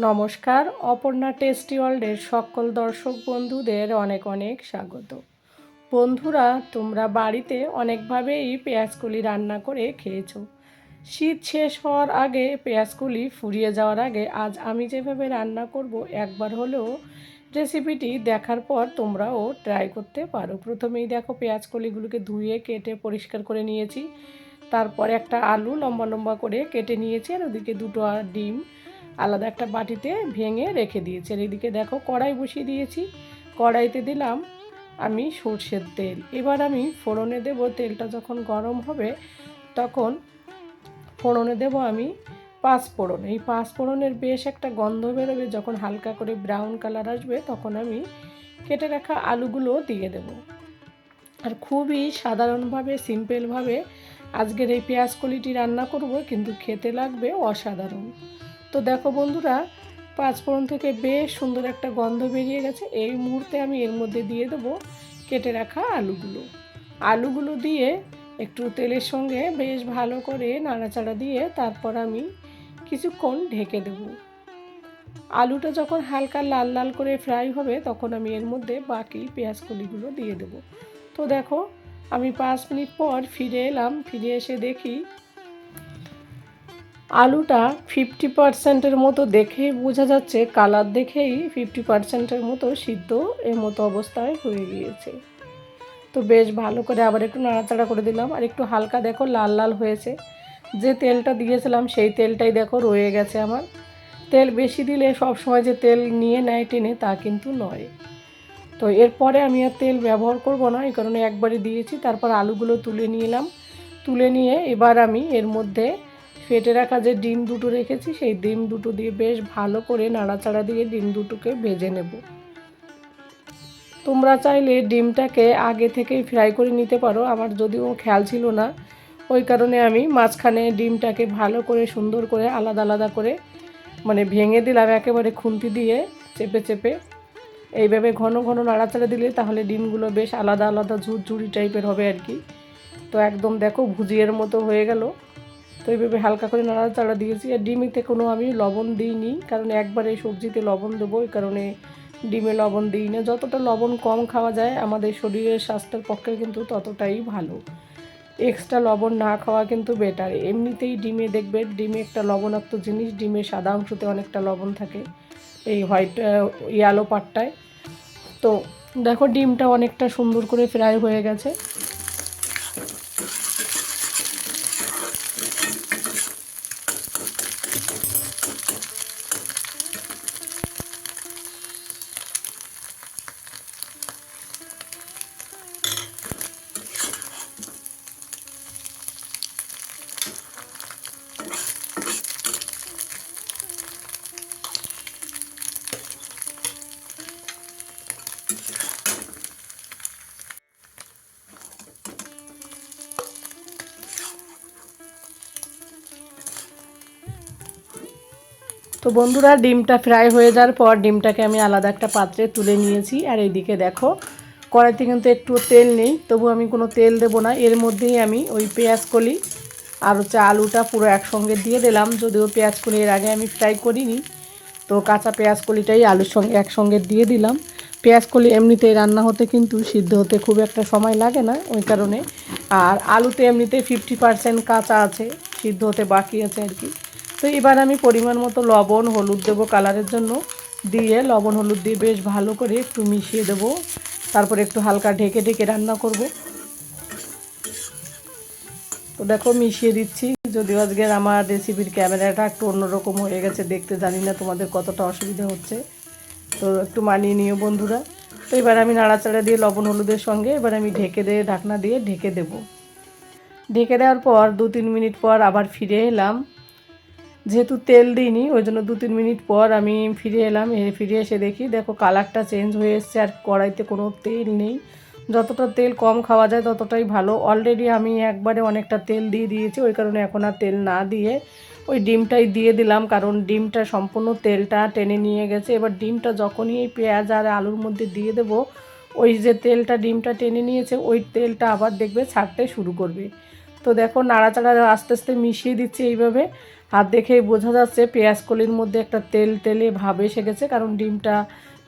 নমস্কার, অপর্ণা টেস্টি ওয়ার্ল্ডের সকল দর্শক বন্ধুদের অনেক অনেক স্বাগত। বন্ধুরা, তোমরা বাড়িতে অনেকভাবেই পেঁয়াজকলি রান্না করে খেয়েছো। শীত শেষ হওয়ার আগে পেঁয়াজকলি ফুরিয়ে যাওয়ার আগে আজ আমি যেভাবে রান্না করব, একবার হলেও রেসিপিটি দেখার পর তোমরাও ট্রাই করতে পারো। প্রথমেই দেখো পেঁয়াজকলিগুলোকে ধুয়ে, কেটে পরিষ্কার করে নিয়েছি। তারপর একটা আলু লম্বা লম্বা করে কেটে নিয়েছি, আর ওদিকে দুটো ডিম আলাদা একটা বাটিতে ভেঙে রেখে দিয়েছি। আর এদিকে দেখো কড়াই বসিয়ে দিয়েছি। কড়াইতে দিলাম আমি সর্ষের তেল। এবার আমি ফোড়নে দেব, তেলটা যখন গরম হবে তখন ফোড়নে দেব আমি পাঁচ ফোড়ন এই পাঁচ ফোড়নের বেশ একটা গন্ধ বেরোবে, যখন হালকা করে ব্রাউন কালার আসবে তখন আমি কেটে রাখা আলুগুলো দিয়ে দেব। আর খুবই সাধারণভাবে, সিম্পলভাবে আজকের এই পেঁয়াজ কলিটি রান্না করব, কিন্তু খেতে লাগবে অসাধারণ। তো দেখো বন্ধুরা পাঁচফোড়ন থেকে বেশ সুন্দর একটা গন্ধ বেরিয়ে গেছে। এই মুহূর্তে আমি এর মধ্যে দিয়ে দেবো কেটে রাখা আলুগুলো। আলুগুলো দিয়ে একটু তেলের সঙ্গে বেশ ভালো করে নাড়াচাড়া দিয়ে তারপর আমি কিছুক্ষণ ঢেকে দেব। আলুটা যখন হালকা লাল লাল করে ফ্রাই হবে, তখন আমি এর মধ্যে বাকি পেঁয়াজ কলিগুলো দিয়ে দেবো। তো দেখো, আমি পাঁচ মিনিট পর ফিরে এলাম। ফিরে এসে দেখি আলুটা ফিফটি পার্সেন্টের মতো দেখেই বোঝা যাচ্ছে কালার দেখেই ফিফটি পার্সেন্টের মতো সিদ্ধ এর মতো অবস্থায় হয়ে গিয়েছে। তো বেশ ভালো করে আবার একটু নাড়াচাড়া করে দিলাম আর একটু হালকা দেখো লাল লাল হয়েছে। যে তেলটা দিয়েছিলাম সেই তেলটাই দেখো রয়ে গেছে আমার। তেল বেশি দিলে সব সময় যে তেল নিয়ে নেয় টেনে তা কিন্তু নয়। তো এরপরে আমি আর তেল ব্যবহার করব না, এই কারণে একবারই দিয়েছি, তারপর আলুগুলো তুলে নিলাম। তুলে নিয়ে এবার আমি এর মধ্যে ফেটে রাখা যে ডিম দুটো রেখেছি, সেই ডিম দুটো দিয়ে বেশ ভালো করে নাড়াচাড়া দিয়ে ডিম দুটোকে ভেজে নেব। তোমরা চাইলে ডিমটাকে আগে থেকেই ফ্রাই করে নিতে পারো, আমার যদিও খেয়াল ছিল না। ওই কারণে আমি মাঝখানে ডিমটাকে ভালো করে সুন্দর করে আলাদা আলাদা করে মানে ভেঙে দিলাম একেবারে খুন্তি দিয়ে চেপে চেপে। এইভাবে ঘন ঘন নাড়াচাড়া দিলে তাহলে ডিমগুলো বেশ আলাদা আলাদা ঝুরঝুরি টাইপের হবে আর কি। তো একদম দেখো ভুজিয়ের মতো হয়ে গেল। তো এইভাবে হালকা করে নাড়াচাড়া দিয়েছি। আর ডিমিতে কোনো আমি লবণ দিইনি, কারণ একবার এই সবজিতে লবণ দেবো, এই কারণে ডিমে লবণ দিই না। যতটা লবণ কম খাওয়া যায়, আমাদের শরীরের স্বাস্থ্যের পক্ষে কিন্তু ততটাই ভালো। এক্সট্রা লবণ না খাওয়া কিন্তু বেটার এমনিতেই ডিমে দেখবে ডিমে একটা লবণাক্ত জিনিস ডিমের সাদা অংশতে অনেকটা লবণ থাকে, এই হোয়াইট ইয়ালো পাটটায় তো দেখো ডিমটা অনেকটা সুন্দর করে ফ্রাই হয়ে গেছে। তো বন্ধুরা, ডিমটা ফ্রাই হয়ে যাওয়ার পর ডিমটাকে আমি আলাদা একটা পাত্রে তুলে নিয়েছি। আর এইদিকে দেখো, কড়াইতে কিন্তু একটু তেল নেই, তবু আমি কোনো তেল দেবো না। এর মধ্যেই আমি ওই পেঁয়াজ কলি আর হচ্ছে আলুটা পুরো একসঙ্গে দিয়ে দিলাম। যদিও পেঁয়াজ কলি এর আগে আমি ফ্রাই করিনি, তো কাঁচা পেঁয়াজ কলিটাই আলুর সঙ্গে একসঙ্গে দিয়ে দিলাম। পেঁয়াজ কলি এমনিতেই রান্না হতে কিন্তু সিদ্ধ হতে খুব একটা সময় লাগে না ওই কারণে। আর আলুতে এমনিতে ফিফটি পার্সেন্ট কাঁচা আছে, সিদ্ধ হতে বাকি আছে আর কি। তো এবার আমি পরিমাণ মতো লবণ, হলুদ দেবো কালারের জন্য। দিয়ে লবণ, হলুদ দিয়ে বেশ ভালো করে একটু মিশিয়ে দেবো। তারপরে একটু হালকা ঢেকে ঢেকে রান্না করব। তো দেখো, মিশিয়ে দিচ্ছি। যদিও আজকের আমার রেসিপির ক্যামেরাটা একটু অন্যরকম হয়ে গেছে, দেখতে জানি না তোমাদের কতটা অসুবিধা হচ্ছে। তো একটু মানিয়ে নিও বন্ধুরা। তো এবার আমি নাড়াচাড়া দিয়ে লবণ, হলুদের সঙ্গে এবার আমি ঢেকে দিয়ে, ঢাকনা দিয়ে ঢেকে দেব। ঢেকে দেওয়ার পর দু তিন মিনিট পর আবার ফিরে এলাম। যেহেতু তেল দিইনি, ওই জন্য দু তিন মিনিট পর আমি ফিরে এলাম ফিরে এসে দেখি, দেখো কালারটা চেঞ্জ হয়ে এসছে আর কড়াইতে কোনো তেল নেই। যতটা তেল কম খাওয়া যায় ততটাই ভালো। অলরেডি আমি একবারে অনেকটা তেল দিয়ে দিয়েছি, ওই কারণে এখন আর তেল না দিয়ে ওই ডিমটাই দিয়ে দিলাম, কারণ ডিমটা সম্পূর্ণ তেলটা টেনে নিয়ে গেছে। এবার ডিমটা যখনই এই পেঁয়াজ আর আলুর মধ্যে দিয়ে দেবো, ওই যে তেলটা ডিমটা টেনে নিয়েছে, ওই তেলটা আবার দেখবে ছাড়তে শুরু করবে। তো দেখো নাড়াচাড়া আস্তে আস্তে মিশিয়ে দিচ্ছি এইভাবে। আর দেখেই বোঝা যাচ্ছে পেঁয়াজ কলির মধ্যে একটা তেল তেলে ভাব এসে গেছে, কারণ ডিমটা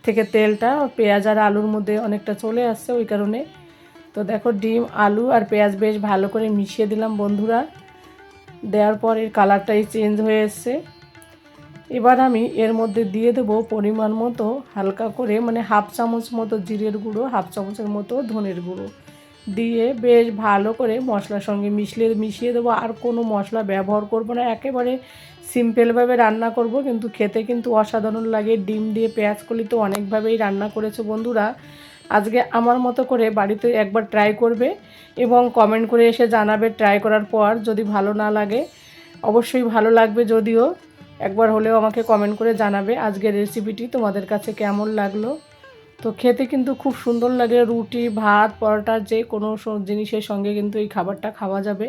থেকে তেলটা, পেঁয়াজ আর আলুর মধ্যে অনেকটা চলে আসছে ওই কারণে। তো দেখো ডিম, আলু আর পেঁয়াজ বেশ ভালো করে মিশিয়ে দিলাম বন্ধুরা। দেওয়ার পর এর কালারটাই চেঞ্জ হয়ে এসছে। এবার আমি এর মধ্যে দিয়ে দেবো পরিমাণ মতো হালকা করে মানে হাফ চামচ মতো জিরের গুঁড়ো, হাফ চামচের মতো ধনের গুঁড়ো। দিয়ে বেশ ভালো করে মশলার সঙ্গে মিশিয়ে মিশিয়ে দেবো। আর কোনো মশলা ব্যবহার করব না। একেবারে সিম্পলভাবে রান্না করব। কিন্তু খেতে কিন্তু অসাধারণ লাগে। ডিম দিয়ে পেঁয়াজ কলি তো অনেকভাবেই রান্না করেছে বন্ধুরা। আজকে আমার মতো করে বাড়িতে একবার ট্রাই করবে এবং কমেন্ট করে এসে জানাবে ট্রাই করার পর যদি ভালো না লাগে। অবশ্যই ভালো লাগবে যদিও। একবার হলেও আমাকে কমেন্ট করে জানাবে আজকের রেসিপিটি তোমাদের কাছে কেমন লাগল। তো খেতে কিন্তু খুব সুন্দর লাগে। রুটি, ভাত, পরোটা যে কোনো জিনিসের সঙ্গে কিন্তু এই খাবারটা খাওয়া যাবে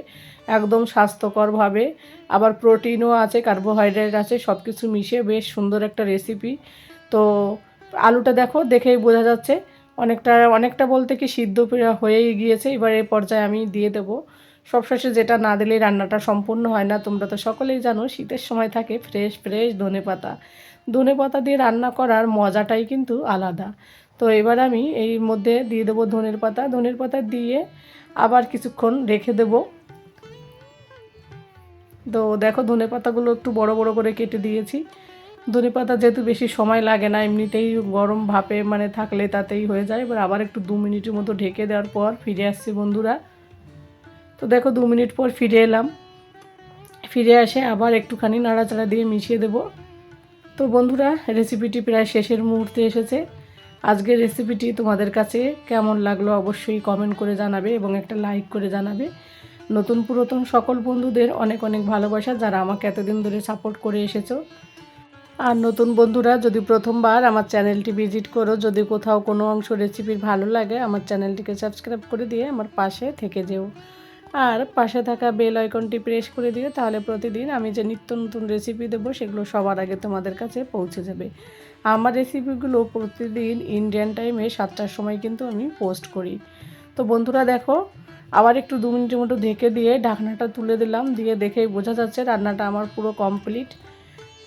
একদম স্বাস্থ্যকরভাবে। আবার প্রোটিনও আছে, কার্বোহাইড্রেট আছে সব কিছু মিশিয়ে বেশ সুন্দর একটা রেসিপি তো আলুটা দেখো, দেখেই বোঝা যাচ্ছে। অনেকটা অনেকটা বলতে কি সিদ্ধ হয়েই গিয়েছে। এবার এই পর্যায়ে আমি দিয়ে দেবো। সবশেষে যেটা না দিলেই রান্নাটা সম্পূর্ণ হয় না। তোমরা তো সকলেই জানো, শীতের সময় থাকে ফ্রেশ ফ্রেশ ধনে পাতা ধনে পাতা দিয়ে রান্না করার মজাটাই কিন্তু আলাদা। তো এবার আমি এই মধ্যে দিয়ে দেবো ধনের পাতা। ধনের পাতা দিয়ে আবার কিছুক্ষণ রেখে দেবো। তো দেখো ধনে পাতাগুলো একটু বড় বড় করে কেটে দিয়েছি। ধনে পাতা যেহেতু বেশি সময় লাগে না, এমনিতেই গরম ভাপে মানে থাকলে তাতেই হয়ে যায়। এবার আবার একটু দু মিনিটের মতো ঢেকে দেওয়ার পর ফিরে আসছি বন্ধুরা। তো দেখো দু মিনিট পর ফিরে এলাম। ফিরে আসে আবার একটুখানি নাড়াচাড়া দিয়ে মিশিয়ে দেব। তো বন্ধুরা রেসিপিটি প্রায় শেষের মুহূর্তে এসেছে। আজকের রেসিপিটি তোমাদের কাছে কেমন লাগল অবশ্যই কমেন্ট করে জানাবে এবং একটা লাইক করে জানাবে। নতুন পুরাতন সকল বন্ধুদের অনেক অনেক ভালোবাসা যারা আমাকে এতদিন ধরে সাপোর্ট করে এসেছ। আর নতুন বন্ধুরা, যদি প্রথমবার আমার চ্যানেলটি ভিজিট করো, যদি কোথাও কোনো অংশ রেসিপির ভালো লাগে, আমার চ্যানেলটিকে সাবস্ক্রাইব করে দিয়ে আমার পাশে থেকে যেও। আর পাশে থাকা বেল আইকনটি প্রেস করে দিও, তাহলে প্রতিদিন আমি যে নিত্য নতুন রেসিপি দেবো, সেগুলো সবার আগে তোমাদের কাছে পৌঁছে যাবে। আমার রেসিপিগুলো প্রতিদিন ইন্ডিয়ান টাইমে সাতটার সময় কিন্তু আমি পোস্ট করি। তো বন্ধুরা দেখো, আবার একটু দু মিনিটের মতো ঢেকে দিয়ে ঢাকনাটা তুলে দিলাম, দিয়ে দেখেই বোঝা যাচ্ছে রান্নাটা আমার পুরো কমপ্লিট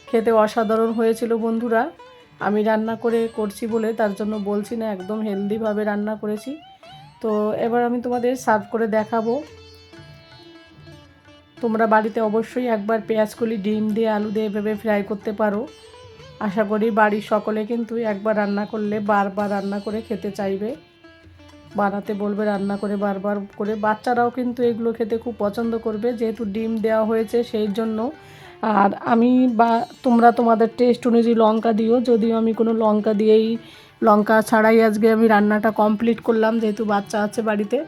খেতে অসাধারণ হয়েছিল বন্ধুরা। আমি রান্না করে করছি বলে তার জন্য বলছি না, একদম হেলদিভাবে রান্না করেছি। তো এবার আমি তোমাদের সার্ভ করে দেখাবো। তোমরা বাড়িতে অবশ্যই একবার পেঁয়াজকলি ডিম দিয়ে আলু দিয়ে এভাবে ফ্রাই করতে পারো। আশা করি বাড়ির সকলে কিন্তু একবার রান্না করলে বারবার রান্না করে খেতে চাইবে। বানাতে বলবে রান্না করে বারবার করে। বাচ্চারাও কিন্তু এগুলো খেতে খুব পছন্দ করবে, যেহেতু ডিম দেওয়া হয়েছে সেই জন্য। আর আমি বা, তোমরা তোমাদের টেস্ট অনুযায়ী লঙ্কা দিও, যদিও আমি কোনো লঙ্কা দিয়েই, লঙ্কা ছাড়াই আজকে আমি রান্নাটা কমপ্লিট করলাম, যেহেতু বাচ্চা আছে বাড়িতে।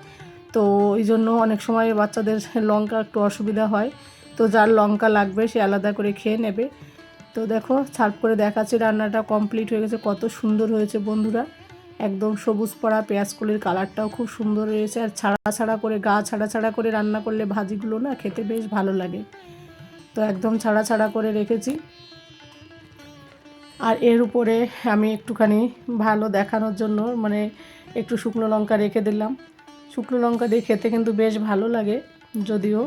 তো এই জন্য অনেক সময় বাচ্চাদের লঙ্কা একটু অসুবিধা হয়। তো যার লঙ্কা লাগবে, সে আলাদা করে খেয়ে নেবে। তো দেখো, সার্ভ করে দেখাচ্ছি, রান্নাটা কমপ্লিট হয়ে গেছে। কত সুন্দর হয়েছে বন্ধুরা। একদম সবুজ পড়া পেঁয়াজকলির কালারটাও খুব সুন্দর রয়েছে আর ছাড়া ছাড়া করে, গা ছাড়া ছাড়া করে রান্না করলে ভাজিগুলো না খেতে বেশ ভালো লাগে। তো একদম ছাড়া ছাড়া করে রেখেছি। আর এর উপরে আমি একটুখানি ভালো দেখানোর জন্য মানে একটু শুকনো লঙ্কা রেখে দিলাম। শুকনো লঙ্কা দিয়ে খেতে কিন্তু বেশ ভালো লাগে, যদিও।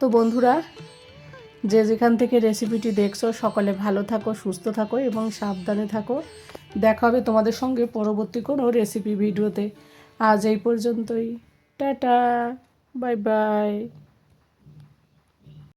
তো বন্ধুরা, যে যেখান থেকে রেসিপিটি দেখছ, সকলে ভালো থাকো, সুস্থ থাকো এবং সাবধানে থাকো। দেখা হবে তোমাদের সঙ্গে পরবর্তী কোনো রেসিপি ভিডিওতে। আজ এই পর্যন্তই। Tata, bye bye.